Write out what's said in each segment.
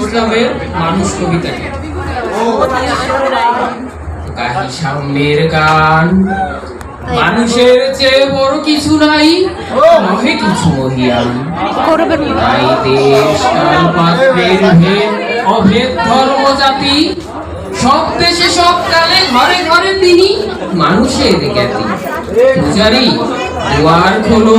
ইসলামের মানুষ কবিতাকে সাম্যের গান। মানুষের চেয়ে বড় কিছু নাই নহে কিছু মহিয়ান তাই দেশ কাল পাত্রের ভেদ, অভেদ, ধর্ম, জাতি, সব দেশে সব কালে, ঘরে ঘরে তিনি মানুষের জ্ঞাতি। পূজারি, দুয়ার খোলো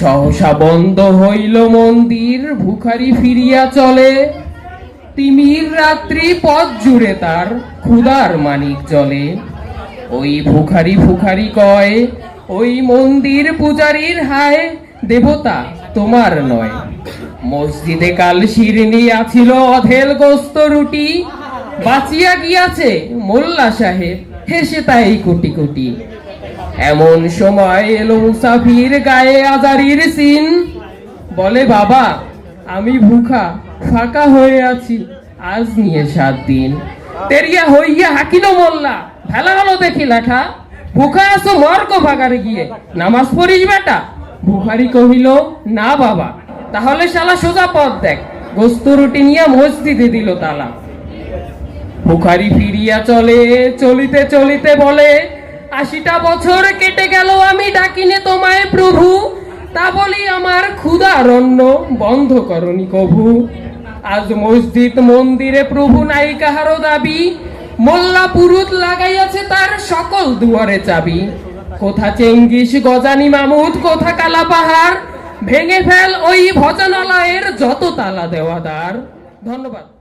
সহসা বন্ধ হইল মন্দির, ভুখারি ফিরিয়া চলে। তিমির রাত্রি পথ জুড়ে তার ক্ষুদার মানিক চলে ওই ভুখারি ভুখারি কয়, ওই মন্দির পূজারীর হায়, দেবতা তোমার নয়। মসজিদে কাল শিরনি আছিল অধেল গোস্ত রুটি। বাঁচিয়া গিয়াছে মোল্লা সাহেব, হেসে তাই কোটি কোটি এমন সময় এলো মুসাফির গায়ে আজারির সিন। বলে, বাবা, আমি ভুখা, ফাঁকা হয়ে আছি। আজ নিয়ে সাত দিন। তেরিয়া হইয়া হাকিল মোল্লা, ভেলা হলো দেখি লেখা, ভুখা আসো মর্ক ভাগারে গিয়ে, নামাজ পড়িস বেটা? ভুখারি কহিল, না বাবা, তাহলে শালা সোজা পথ দেখ। গোস্ত রুটি নিয়ে মসজিদে দিল তালা। বুখারি ফিরিয়া চলে, চলিতে চলিতে বলে আশিটা বছর কেটে গেল, আমি ডাকিনে তোমায় প্রভু। তা বলি আমার ক্ষুধারণ্য, বন্ধ করনি কভু। আজ মসজিদ, মন্দিরে প্রভু নাই কাহারো দাবি। মোল্লা পুরুত লাগাইয়াছে তার সকল দুয়ারে চাবি। কোথা চেঙ্গিস গজানি মামুদ, কোথা কালা পাহাড়। ভেঙে ফেল ওই ভজনালয়ের যত তালা দেওয়াদার। ধন্যবাদ।